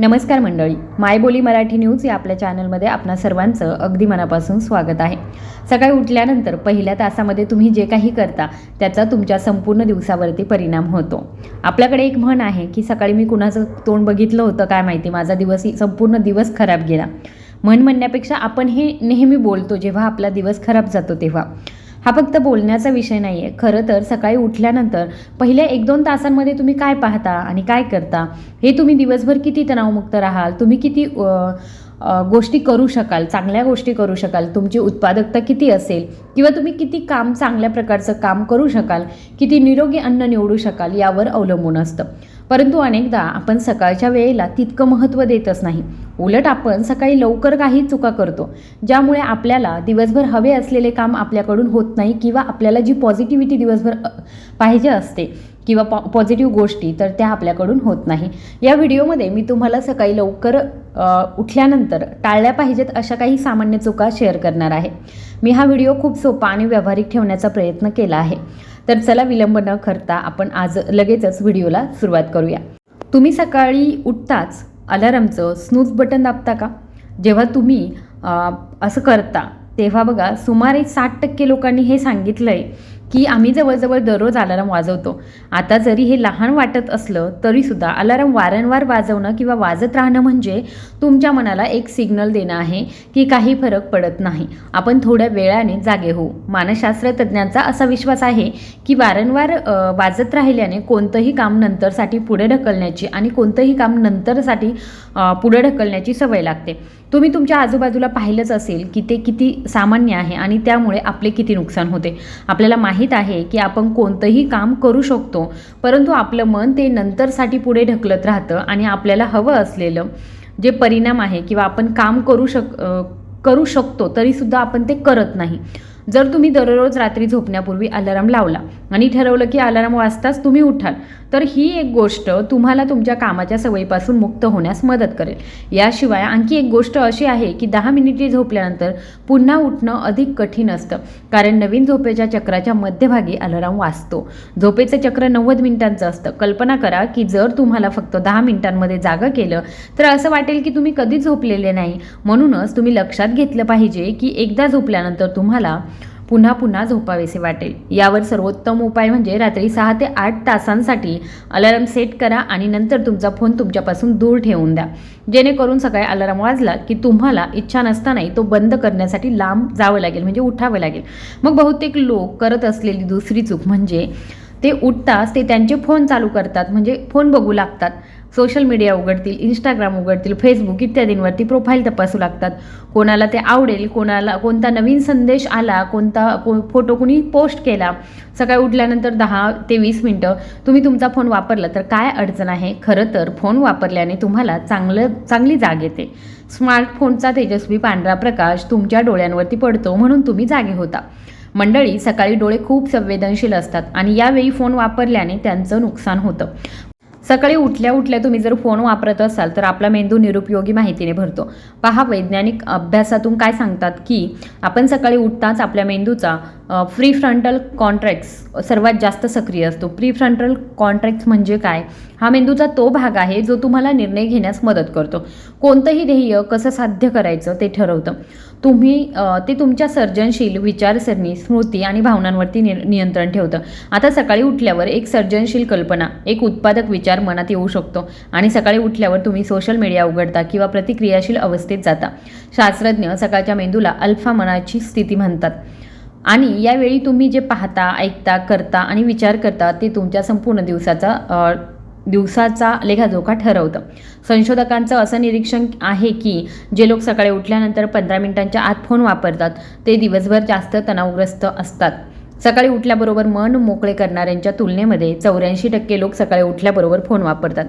नमस्कार मंडळी. मायबोली मराठी न्यूज या आपल्या चॅनलमध्ये आपणा सर्वांचं अगदी मनापासून स्वागत आहे. सकाळी उठल्यानंतर पहिल्या तासामध्ये तुम्ही जे काही करता त्याचा तुमच्या संपूर्ण दिवसावरती परिणाम होतो. आपल्याकडे एक म्हण आहे की सकाळी मी कुणाचं तोंड बघितलं होतं काय माहिती? माझा दिवस संपूर्ण दिवस खराब गेला. म्हण म्हणण्यापेक्षा आपण हे नेहमी बोलतो जेव्हा आपला दिवस खराब जातो तेव्हा. हा फक्त बोलण्याचा विषय नाही आहे खरं तर सकाळी उठल्यानंतर पहिल्या एक दोन तासांमध्ये तुम्ही काय पाहता आणि काय करता हे तुम्ही दिवसभर किती तणावमुक्त राहाल तुम्ही किती गोष्टी करू शकाल चांगल्या गोष्टी करू शकाल तुमची उत्पादकता किती असेल किंवा तुम्ही किती काम चांगल्या प्रकारचं काम करू शकाल किती निरोगी अन्न निवडू शकाल यावर अवलंबून असतं. परंतु अनेकदा आपण सकाळच्या वेळेला तितकं महत्त्व देतच नाही. उलट आपण सकाळी लवकर काही चुका करतो ज्यामुळे आपल्याला दिवसभर हवे असलेले काम आपल्याकडून होत नाही किंवा आपल्याला जी पॉझिटिव्हिटी दिवसभर पाहिजे असते किंवा पॉ पॉझिटिव्ह गोष्टी तर त्या आपल्याकडून होत नाही. या व्हिडिओमध्ये मी तुम्हाला सकाळी लवकर उठल्यानंतर टाळल्या पाहिजेत अशा काही सामान्य चुका शेअर करणार आहे. मी हा व्हिडिओ खूप सोपा आणि व्यावहारिक ठेवण्याचा प्रयत्न केला आहे. तर चला विलंब न करता आपण आज लगेचच व्हिडिओला सुरुवात करूया. तुम्ही सकाळी उठताच अलारामचं स्नूज बटन दाबता का? जेव्हा तुम्ही असं करता तेव्हा बघा सुमारे साठ टक्के लोकांनी हे सांगितलं आहे की आम्ही जवळजवळ दररोज अलाराम वाजवतो. आता जरी हे लहान वाटत असलं तरीसुद्धा अलाराम वारंवार वाजवणं किंवा वाजत राहणं म्हणजे तुमच्या मनाला एक सिग्नल देणं आहे की काही फरक पडत नाही. आपण थोड्या वेळाने जागे होऊ. मानसशास्त्र तज्ज्ञांचा असा विश्वास आहे की वारंवार वाजत राहिल्याने कोणतंही काम नंतरसाठी पुढे ढकलण्याची आणि कोणतंही काम नंतरसाठी पुढे ढकलण्याची सवय लागते. तुम्ही तुमच्या आजूबाजूला पाहिलंच असेल की ते किती सामान्य आहे आणि त्यामुळे आपले किती नुकसान होते. आपल्याला माहीत आहे की आपण कोणतंही काम करू शकतो परंतु आपलं मन ते नंतरसाठी पुढे ढकलत राहतं आणि आपल्याला हवं असलेलं जे परिणाम आहे किंवा आपण काम करू शक करू शकतो तरीसुद्धा आपण ते करत नाही. जर तुम्ही दररोज रात्री झोपण्यापूर्वी अलाराम लावला आणि ठरवलं की अलाराम वाजताच तुम्ही उठाल तर ही एक गोष्ट तुम्हाला तुमच्या कामाच्या सवयीपासून मुक्त होण्यास मदत करेल. याशिवाय आणखी एक गोष्ट अशी आहे की दहा मिनिटे झोपल्यानंतर पुन्हा उठणं अधिक कठीण असतं कारण नवीन झोपेच्या चक्राच्या मध्यभागी अलाराम वाजतो. झोपेचं चक्र नव्वद मिनिटांचं असतं. कल्पना करा की जर तुम्हाला फक्त दहा मिनिटांमध्ये जागं केलं तर असं वाटेल की तुम्ही कधीच झोपलेले नाही. म्हणूनच तुम्ही लक्षात घेतलं पाहिजे की एकदा झोपल्यानंतर तुम्हाला पुन्हा पुन्हा झोपावेसे वाटेल. यावर सर्वोत्तम उपाय म्हणजे रात्री सहा ते आठ तासांसाठी अलार्म सेट करा आणि नंतर तुमचा फोन तुमच्यापासून दूर ठेवून द्या. जेणेकरून सकाळी अलार्म वाजला की तुम्हाला इच्छा नसतानाही तो बंद करण्यासाठी लांब जावं लागेल म्हणजे उठावं लागेल. मग बहुतेक लोक करत असलेली दुसरी चूक म्हणजे ते उठताच ते त्यांचे फोन चालू करतात म्हणजे फोन बघू लागतात. सोशल मीडिया उघडतील इंस्टाग्राम उघडतील फेसबुक इत्यादींवरती प्रोफाईल तपासू लागतात. कोणाला ते आवडेल कोणाला कोणता नवीन संदेश आला कोणता को फोटो कुणी पोस्ट केला सकाळी उठल्यानंतर दहा ते वीस मिनटं तुम्ही तुमचा फोन वापरला तर काय अडचण आहे? खरं तर फोन वापरल्याने तुम्हाला चांगलं चांगली जाग येते. स्मार्टफोनचा तेजस्वी पांढरा प्रकाश तुमच्या डोळ्यांवरती पडतो म्हणून तुम्ही जागे होता. मंडळी सकाळी डोळे खूप संवेदनशील असतात आणि यावेळी फोन वापरल्याने त्यांचं नुकसान होतं. सकाळी उठल्या उठल्या तुम्ही जर फोन वापरत असाल तर आपला मेंदू निरुपयोगी माहितीने भरतो. पहा वैज्ञानिक अभ्यासातून काय सांगतात की आपण सकाळी उठताच आपल्या मेंदूचा फ्री फ्रंटल कॉन्ट्रॅक्ट्स सर्वात जास्त सक्रिय असतो. प्री फ्रंटल कॉन्ट्रॅक्ट्स म्हणजे काय? हा मेंदूचा तो भाग आहे जो तुम्हाला निर्णय घेण्यास मदत करतो. कोणतंही ध्येय कसं साध्य करायचं ते ठरवतं. तुम्ही ते तुमच्या सर्जनशील विचारसरणी स्मृती आणि भावनांवरती नि नियंत्रण ठेवतं. आता सकाळी उठल्यावर एक सर्जनशील कल्पना एक उत्पादक विचार मनात येऊ शकतो आणि सकाळी उठल्यावर तुम्ही सोशल मीडिया उघडता किंवा प्रतिक्रियाशील अवस्थेत जाता. शास्त्रज्ञ सकाळच्या मेंदूला अल्फा मनाची स्थिती म्हणतात. आणि यावेळी तुम्ही जे पाहता ऐकता करता आणि विचार करता ते तुमच्या संपूर्ण दिवसाचा दिवसाचा लेखाजोखा ठरवतं. संशोधकांचं असं निरीक्षण आहे की जे लोक सकाळी उठल्यानंतर पंधरा मिनिटांच्या आत फोन वापरतात ते दिवसभर जास्त तणावग्रस्त असतात. सकाळी उठल्याबरोबर मन मोकळे करणाऱ्यांच्या तुलनेमध्ये चौऱ्याऐंशी टक्के लोक सकाळी उठल्याबरोबर फोन वापरतात.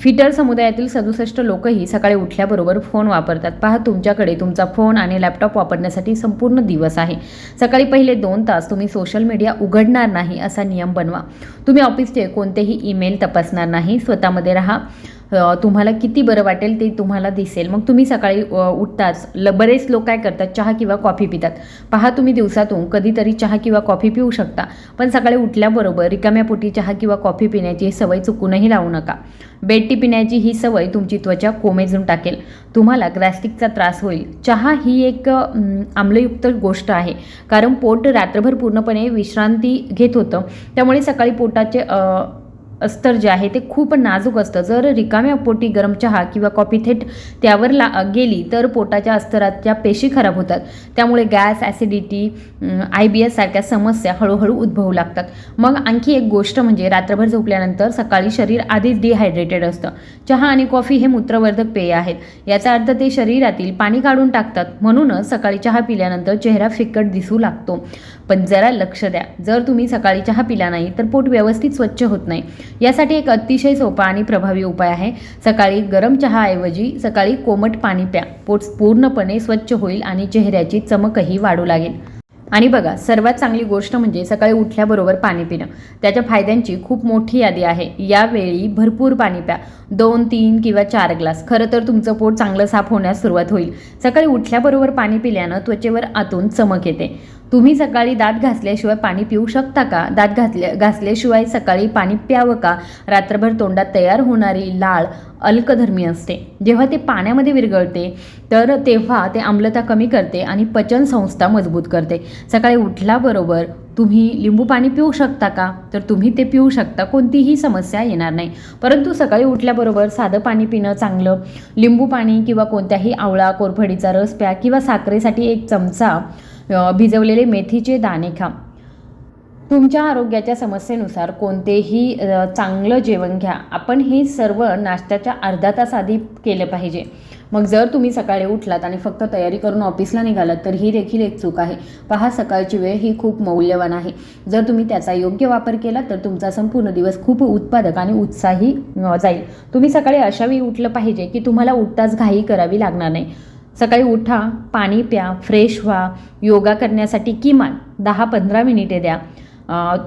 फिटर समुदायातील सदुसष्ट लोकही सकाळी उठल्याबरोबर फोन वापरतात. पहा तुमच्याकडे तुमचा फोन आणि लॅपटॉप वापरण्यासाठी संपूर्ण दिवस आहे. सकाळी पहिले दोन तास तुम्ही सोशल मीडिया उघडणार नाही असा नियम बनवा. तुम्ही ऑफिसचे कोणतेही ईमेल तपासणार नाही. स्वतःमध्ये राहा. तुम्हाला किती बरं वाटेल ते तुम्हाला दिसेल. मग तुम्ही सकाळी उठताच ल बरेच लोक काय करतात चहा किंवा कॉफी पितात. पहा तुम्ही दिवसातून कधीतरी चहा किंवा कॉफी पिऊ शकता. पण सकाळी उठल्याबरोबर रिकाम्या पोटी चहा किंवा कॉफी पिण्याची सवय चुकूनही लावू नका. बेड टी पिण्याची ही सवय तुमची त्वचा कोमेजून टाकेल. तुम्हाला ग्रॅस्टिकचा त्रास होईल. चहा ही एक आम्लयुक्त गोष्ट आहे. कारण पोट रात्रभर पूर्णपणे विश्रांती घेत होतं. त्यामुळे सकाळी पोटाचे अस्तर जे आहे ते खूप नाजूक असतं. जर रिकाम्या पोटी गरम चहा किंवा कॉफी थेट त्यावर ला गेली तर पोटाच्या अस्तराच्या पेशी खराब होतात. त्यामुळे gas acidity I B S सारख्या समस्या हळूहळू उद्भवू लागतात. मग आणखी एक गोष्ट म्हणजे रात्रभर झोपल्यानंतर सकाळी शरीर आधीच डिहायड्रेटेड असतं. चहा आणि कॉफी हे मूत्रवर्धक पेय आहेत. याचा अर्थ ते शरीरातील पाणी काढून टाकतात. म्हणूनच सकाळी चहा पिल्यानंतर चेहरा फिकट दिसू लागतो. पण जरा लक्ष द्या. जर तुम्ही सकाळी चहा पिला नाही तर पोट व्यवस्थित स्वच्छ होत नाही. यासाठी एक अतिशय सोपा आणि प्रभावी उपाय आहे. सकाळी गरम चहाऐवजी सकाळी कोमट पाणी प्या. पोट पूर्णपणे स्वच्छ होईल आणि चेहऱ्याची चमकही वाढू लागेल. आणि बघा सर्वात चांगली गोष्ट म्हणजे सकाळी उठल्याबरोबर पाणी पिणं. त्याच्या फायद्यांची खूप मोठी यादी आहे. यावेळी भरपूर पाणी प्या. दोन तीन किंवा चार ग्लास. खरं तर तुमचं पोट चांगलं साफ होण्यास सुरुवात होईल. सकाळी उठल्याबरोबर पाणी पिल्यानं त्वचेवर आतून चमक येते. तुम्ही सकाळी दात घासल्याशिवाय पाणी पिऊ शकता का? दात घातल्या घासल्याशिवाय सकाळी पाणी प्यावं का? रात्रभर तोंडात तयार होणारी लाळ अल्कधर्मी असते. जेव्हा ते पाण्यामध्ये विरघळते तर तेव्हा ते आम्लता कमी करते आणि पचन संस्था मजबूत करते. सकाळी उठल्याबरोबर तुम्ही लिंबू पाणी पिऊ शकता का? तर तुम्ही ते पिऊ शकता कोणतीही समस्या येणार नाही. परंतु सकाळी उठल्याबरोबर साधं पाणी पिणं चांगलं. लिंबू पाणी किंवा कोणत्याही आवळा कोरफडीचा रस प्या किंवा साखरेसाठी एक चमचा भिजवलेले मेथीचे दाणे खा. तुमच्या आरोग्याच्या समस्येनुसार कोणतेही चांगलं जेवण घ्या. आपण हे सर्व नाश्त्याच्या अर्धा तास आधी केलं पाहिजे. मग जर तुम्ही सकाळी उठलात आणि फक्त तयारी करून ऑफिसला निघालात तर ही देखील एक चूक आहे. पहा सकाळची वेळ ही खूप मौल्यवान आहे. जर तुम्ही त्याचा योग्य वापर केला तर तुमचा संपूर्ण दिवस खूप उत्पादक आणि उत्साही जाईल. तुम्ही सकाळी अशावेळी उठलं पाहिजे की तुम्हाला उठताच घाई करावी लागणार नाही. सकाळी उठा पाणी प्या फ्रेश व्हा. योगा करण्यासाठी किमान दहा पंधरा मिनिटे द्या.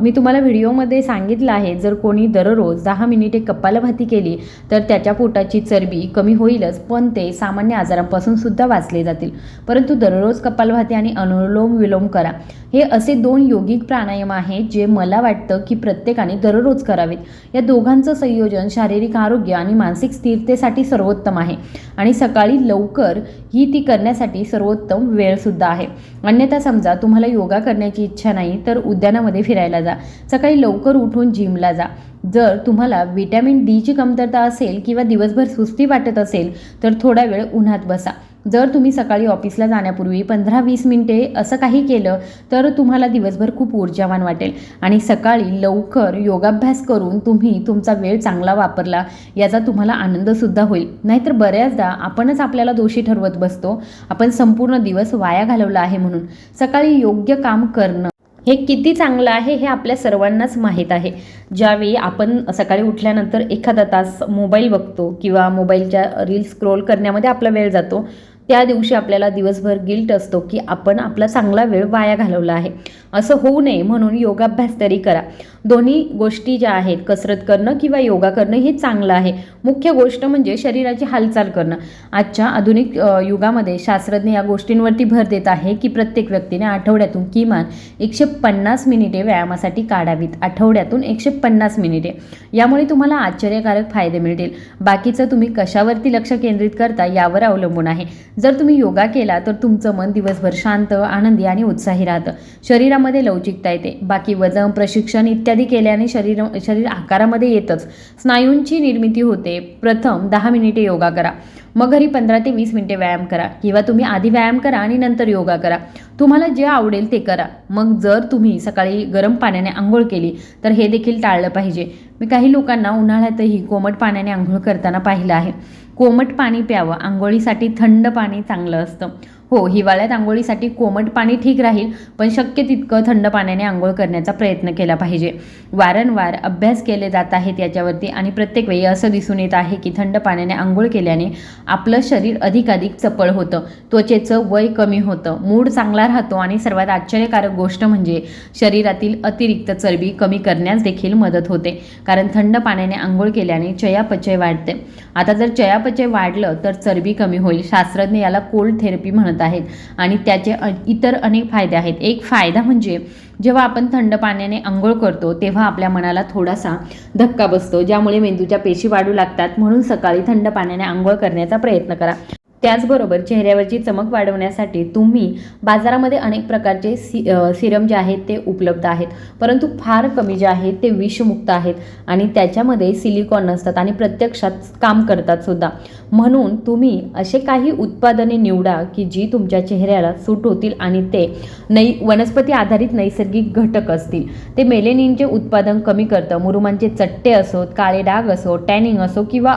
मी तुम्हाला व्हिडिओमध्ये सांगितलं आहे जर कोणी दररोज दहा मिनिटे कपालभाती केली तर त्याच्या पोटाची चरबी कमी होईलच पण ते सामान्य आजारांपासून सुद्धा वाचले जातील. परंतु दररोज कपालभाती आणि अनुलोम विलोम करा. हे असे दोन योगिक प्राणायाम आहेत जे मला वाटतं की प्रत्येकाने दररोज करावेत. या दोघांचं संयोजन शारीरिक आरोग्य आणि मानसिक स्थिरतेसाठी सर्वोत्तम आहे. आणि सकाळी लवकर ही ती करण्यासाठी सर्वोत्तम वेळसुद्धा आहे. अन्यथा समजा तुम्हाला योगा करण्याची इच्छा नाही तर उद्यानामध्ये फिरायला जा. सकाळी लवकर उठून जिमला जा. जर तुम्हाला विटॅमिन डीची कमतरता असेल किंवा दिवसभर सुस्ती वाटत असेल तर थोडा वेळ उन्हात बसा. जर तुम्ही सकाळी ऑफिसला जाण्यापूर्वी पंधरा वीस मिनिटे असं काही केलं तर तुम्हाला दिवसभर खूप ऊर्जावान वाटेल. आणि सकाळी लवकर योगाभ्यास करून तुम्ही तुमचा वेळ चांगला वापरला याचा तुम्हाला आनंदसुद्धा होईल. नाहीतर बऱ्याचदा आपणच आपल्याला दोषी ठरवत बसतो. आपण संपूर्ण दिवस वाया घालवला आहे म्हणून. सकाळी योग्य काम करणं हे किती चांगलं आहे हे आपल्या सर्वांनाच माहीत आहे. ज्यावेळी आपण सकाळी उठल्यानंतर एखादा तास मोबाईल बघतो किंवा मोबाईलच्या रील स्क्रोल करण्यामध्ये आपला वेळ जातो त्या दिवशी आपल्याला दिवसभर गिल्ट असतो की आपण आपला चांगला वेळ वाया घालवला आहे. असं होऊ नये म्हणून योगाभ्यास तरी करा. दोन्ही गोष्टी ज्या आहेत कसरत करणं किंवा योगा करणं हे चांगलं आहे. मुख्य गोष्ट म्हणजे शरीराची हालचाल करणं. आजच्या आधुनिक युगामध्ये शास्त्रज्ञ या गोष्टींवरती भर देत आहे की प्रत्येक व्यक्तीने आठवड्यातून किमान एकशे पन्नास मिनिटे व्यायामासाठी काढावीत. आठवड्यातून एकशे पन्नास मिनिटे. यामुळे तुम्हाला आश्चर्यकारक फायदे मिळतील. बाकीचं तुम्ही कशावरती लक्ष केंद्रित करता यावर अवलंबून आहे. जर तुम्ही योगा केला तर तुमचं मन दिवसभर शांत आनंदी आणि उत्साही राहतं. शरीरामध्ये लवचिकता येते. बाकी वजन प्रशिक्षण इत्यादी केल्याने शरीर शरीर आकारामध्ये येतच. स्नायूंची निर्मिती होते. प्रथम दहा मिनिटे योगा करा. मग घरी पंधरा ते वीस मिनिटे व्यायाम करा किंवा तुम्ही आधी व्यायाम करा आणि नंतर योगा करा. तुम्हाला जे आवडेल ते करा. मग जर तुम्ही सकाळी गरम पाण्याने आंघोळ केली तर हे देखील टाळलं पाहिजे. मी काही लोकांना उन्हाळ्यातही कोमट पाण्याने आंघोळ करताना पाहिलं आहे. कोमट पाणी प्यावं. आंघोळीसाठी थंड पाणी चांगलं असतं. हो हिवाळ्यात आंघोळीसाठी कोमट पाणी ठीक राहील पण शक्य तितकं थंड पाण्याने आंघोळ करण्याचा प्रयत्न केला पाहिजे. वारंवार अभ्यास केले जात आहेत याच्यावरती आणि प्रत्येक वेळी असं दिसून येत आहे की थंड पाण्याने आंघोळ केल्याने आपलं शरीर अधिकाधिक चपळ होतं त्वचेचं वय कमी होतं मूड चांगला राहतो आणि सर्वात आश्चर्यकारक गोष्ट म्हणजे शरीरातील अतिरिक्त चरबी कमी करण्यास देखील मदत होते कारण थंड पाण्याने आंघोळ केल्याने चयापचय वाढते. आता जर चयापचय वाढलं तर चरबी कमी होईल शास्त्रज्ञ याला कोल्ड थेरपी म्हणत आहेत. आणि त्याचे इतर अनेक फायदे आहेत. एक फायदा म्हणजे जेव्हा आपण थंड पाण्याने आंघोळ करतो तेव्हा आपल्या मनाला थोडासा धक्का बसतो ज्यामुळे मेंदूच्या पेशी वाढू लागतात. म्हणून सकाळी थंड पाण्याने आंघोळ करण्याचा प्रयत्न करा. त्याचबरोबर चेहऱ्यावरची चमक वाढवण्यासाठी तुम्ही बाजारामध्ये अनेक प्रकारचे सी सिरम जे आहेत ते उपलब्ध आहेत. परंतु फार कमी जे आहेत ते विषमुक्त आहेत आणि त्याच्यामध्ये सिलिकॉन नसतात आणि प्रत्यक्षात काम करतात सुद्धा. म्हणून तुम्ही असे काही उत्पादने निवडा की जी तुमच्या चेहऱ्याला सूट होतील आणि ते नै वनस्पती आधारित नैसर्गिक घटक असतील. ते मेलेनिनचे उत्पादन कमी करतं. मुरुमांचे चट्टे असोत काळे डाग असो टॅनिंग असो किंवा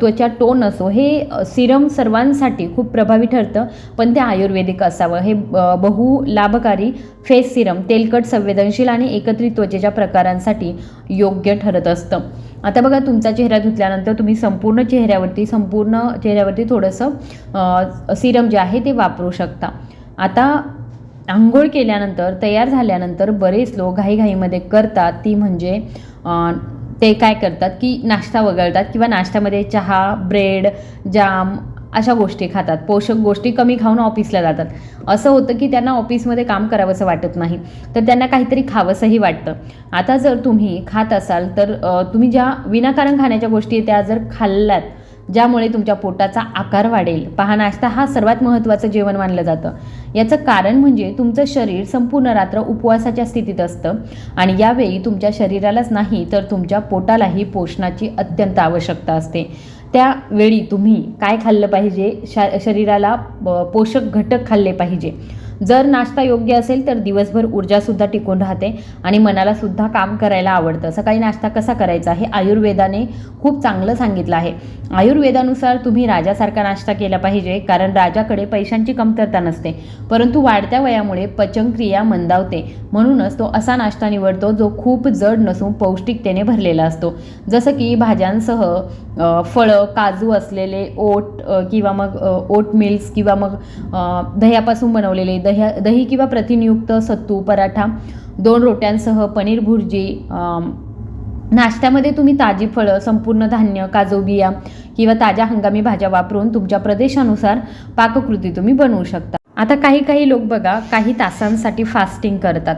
त्वचा टोन असो हे सिरम्स सर्वांसाठी खूप प्रभावी ठरतं. पण ते आयुर्वेदिक असावं. हे ब- बहु लाभकारी फेस सिरम तेलकट संवेदनशील आणि एकत्रित त्वचेच्या प्रकारांसाठी योग्य ठरत असतं. आता बघा तुमचा चेहरा धुतल्यानंतर तुम्ही संपूर्ण चेहऱ्यावरती संपूर्ण चेहऱ्यावरती थोडंसं सिरम जे आहे ते वापरू शकता. आता आंघोळ केल्यानंतर तयार झाल्यानंतर बरेच लोक घाईघाईमध्ये करतात. ती म्हणजे ते काय करतात की नाश्ता वगळतात किंवा नाश्त्यामध्ये चहा ब्रेड जाम अशा गोष्टी खातात. पोषक गोष्टी कमी खाऊन ऑफिसला जातात. असं होतं की त्यांना ऑफिसमध्ये काम करावंसं वाटत नाही. तर त्यांना काहीतरी खावंसंही वाटतं. आता जर तुम्ही खात असाल तर तुम्ही ज्या विनाकारण खाण्याच्या गोष्टी आहेत त्या जर खाल्ल्यात ज्यामुळे तुमच्या पोटाचा आकार वाढेल. पहा नाश्ता हा सर्वात महत्त्वाचं जेवण मानलं जातं. याचं कारण म्हणजे तुमचं शरीर संपूर्ण रात्र उपवासाच्या स्थितीत असतं आणि यावेळी तुमच्या शरीरालाच नाही तर तुमच्या पोटालाही पोषणाची अत्यंत आवश्यकता असते. त्यावेळी तुम्ही काय खाल्लं पाहिजे? शा शरीराला पोषक घटक खाल्ले पाहिजे. जर नाश्ता योग्य असेल तर दिवसभर ऊर्जासुद्धा टिकून राहते आणि मनाला सुद्धा काम करायला आवडतं. सकाळी नाश्ता कसा करायचा हे आयुर्वेदाने खूप चांगलं सांगितलं आहे. आयुर्वेदानुसार तुम्ही राजासारखा नाश्ता केला पाहिजे कारण राजाकडे पैशांची कमतरता नसते. परंतु वाढत्या वयामुळे पचनक्रिया मंदावते. म्हणूनच तो असा नाश्ता निवडतो जो खूप जड नसून पौष्टिकतेने भरलेला असतो. जसं की भाज्यांसह फळं काजू असलेले ओट किंवा मग ओट मिल्स किंवा मग दह्यापासून बनवलेले दह्या दही किंवा प्रथिनयुक्त सत्तू पराठा दोन रोट्यांसह पनीर भुर्जी नाश्त्यामध्ये तुम्ही ताजी फळं संपूर्ण धान्य काजू बिया किंवा ताज्या हंगामी भाज्या वापरून तुमच्या प्रदेशानुसार पाककृती तुम्ही बनवू शकता. आता काही काही लोक बघा काही तासांसाठी फास्टिंग करतात.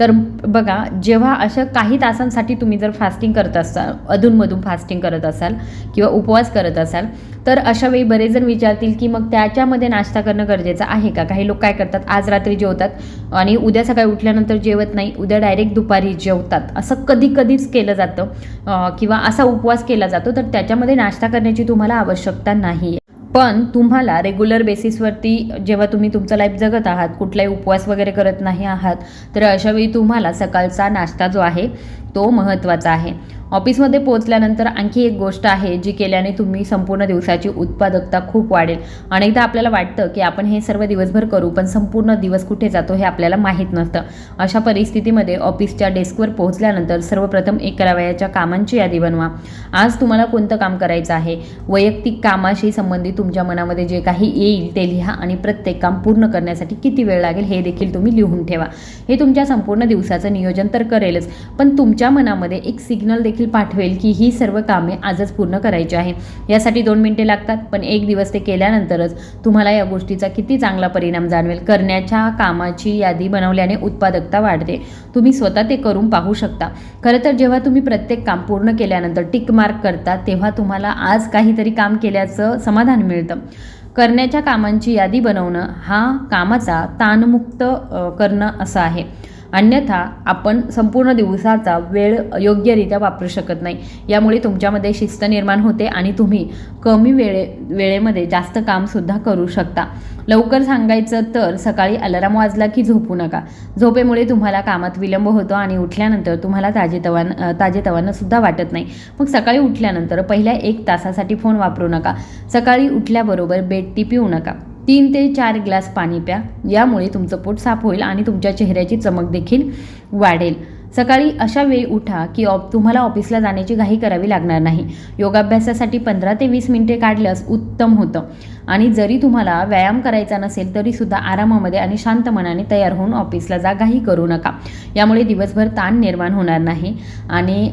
तर बघा जेव्हा अशा काही तासांसाठी तुम्ही जर फास्टिंग करत असाल अधूनमधून फास्टिंग करत असाल किंवा उपवास करत असाल तर अशा वेळी बरेच जण विचारतील की मग त्याच्यामध्ये नाश्ता करणं गरजेचं आहे का? काही लोक काय करतात आज रात्री जेवतात आणि उद्या सकाळी उठल्यानंतर जेवत नाही उद्या डायरेक्ट दुपारी जेवतात. असं कधी कधीच केलं जातं किंवा असा उपवास केला जातो तर त्याच्यामध्ये नाश्ता करण्याची तुम्हाला आवश्यकता नाही आहे पण तुम्हाला रेग्युलर बेसिसवरती जेव्हा तुम्ही तुमचं लाईफ जगत आहात कुठलाही उपवास वगैरे करत नाही आहात तर अशावेळी तुम्हाला सकाळचा नाश्ता जो आहे तो महत्त्वाचा आहे. ऑफिसमध्ये पोहोचल्यानंतर आणखी एक गोष्ट आहे जी केल्याने तुम्ही संपूर्ण दिवसाची उत्पादकता खूप वाढेल. अनेकदा आपल्याला वाटतं की आपण हे सर्व दिवसभर करू पण संपूर्ण दिवस कुठे जातो हे आपल्याला माहीत नसतं. अशा परिस्थितीमध्ये ऑफिसच्या डेस्कवर पोहोचल्यानंतर सर्वप्रथम एक करावयाच्या कामांची यादी बनवा. आज तुम्हाला कोणतं काम करायचं आहे? वैयक्तिक कामाशी संबंधित तुमच्या मनामध्ये जे काही येईल ते लिहा आणि प्रत्येक काम पूर्ण करण्यासाठी किती वेळ लागेल हे देखील तुम्ही लिहून ठेवा. हे तुमच्या संपूर्ण दिवसाचं नियोजन तर करेलच पण तुमच्या मनामध्ये एक सिग्नल देखील देखील पाठवेल की ही सर्व कामे आजच पूर्ण करायची आहे. यासाठी दोन मिनिटे लागतात पण एक दिवस ते केल्यानंतरच तुम्हाला या गोष्टीचा किती चांगला परिणाम जाणवेल. करण्याच्या कामाची यादी बनवल्याने उत्पादकता वाढते. तुम्ही स्वतः ते करून पाहू शकता. खरं तर जेव्हा तुम्ही प्रत्येक काम पूर्ण केल्यानंतर टिक मार्क करता तेव्हा तुम्हाला आज काहीतरी काम केल्याचं समाधान मिळतं. करण्याच्या कामांची यादी बनवणं हा कामाचा ताणमुक्त करणं असं आहे. अन्यथा आपण संपूर्ण दिवसाचा वेळ योग्यरित्या वापरू शकत नाही. यामुळे तुमच्यामध्ये शिस्त निर्माण होते आणि तुम्ही कमी वेळे वेळेमध्ये जास्त कामसुद्धा करू शकता. लवकर सांगायचं तर सकाळी अलाराम वाजला की झोपू नका. झोपेमुळे तुम्हाला कामात विलंब होतो आणि उठल्यानंतर तुम्हाला ताजेतवान ताजेतवानंसुद्धा वाटत नाही. मग सकाळी उठल्यानंतर पहिल्या एक तासासाठी फोन वापरू नका. सकाळी उठल्याबरोबर बेड टी पिऊ नका. तीन ते चार ग्लास पाणी प्या. यामुळे तुमचं पोट साफ होईल आणि तुमच्या चेहऱ्याची चमक देखील वाढेल. सकाळी अशा वेळी उठा की ऑप तुम्हाला ऑफिसला जाण्याची घाई करावी लागणार नाही. योगाभ्यासासाठी पंधरा ते वीस मिनिटे काढल्यास उत्तम होतं. आणि जरी तुम्हाला व्यायाम करायचा नसेल तरीसुद्धा आरामामध्ये आणि शांत मनाने तयार होऊन ऑफिसला जा घाई करू नका. यामुळे दिवसभर ताण निर्माण होणार नाही आणि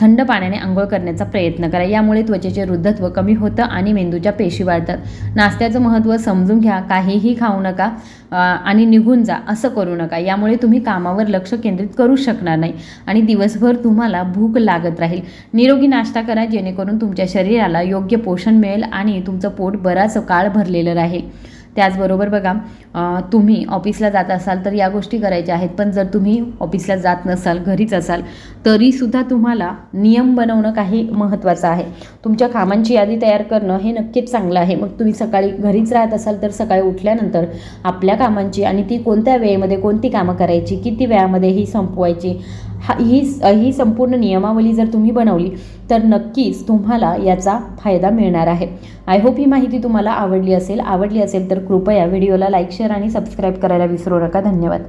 थंड पाण्याने आंघोळ करण्याचा प्रयत्न करा. यामुळे त्वचेचे वृद्धत्व कमी होतं आणि मेंदूच्या पेशी वाढतात. नाश्त्याचं महत्त्व समजून घ्या. काहीही खाऊ नका. आणि निघून जा. असं करू नका. यामुळे तुम्ही कामावर लक्ष केंद्रित करू शकणार नाही आणि दिवसभर तुम्हाला भूक लागत राहील. निरोगी नाश्ता करा जेणेकरून तुमच्या शरीराला योग्य पोषण मिळेल आणि तुमचं पोट बराच काळ भरलेलं राहील. त्याचबरोबर बघा तुम्ही ऑफिसला जात असाल तर या गोष्टी करायच्या आहेत पण जर तुम्ही ऑफिसला जात नसाल घरीच असाल तरीसुद्धा तुम्हाला नियम बनवणं काही महत्त्वाचं आहे. तुमच्या कामांची यादी तयार करणं हे नक्कीच चांगलं आहे. मग तुम्ही सकाळी घरीच राहत असाल तर सकाळी उठल्यानंतर आपल्या कामांची आणि ती कोणत्या वेळेमध्ये कोणती कामं करायची किती वेळामध्ये ही संपवायची हा ही ही संपूर्ण नियमावली जर तुम्ही बनवली तर नक्कीच तुम्हाला याचा फायदा मिळणार आहे. आय होप ही माहिती तुम्हाला आवडली असेल. आवडली असेल तर कृपया व्हिडिओला लाईक शेअर आणि सबस्क्राईब करायला विसरू नका. धन्यवाद.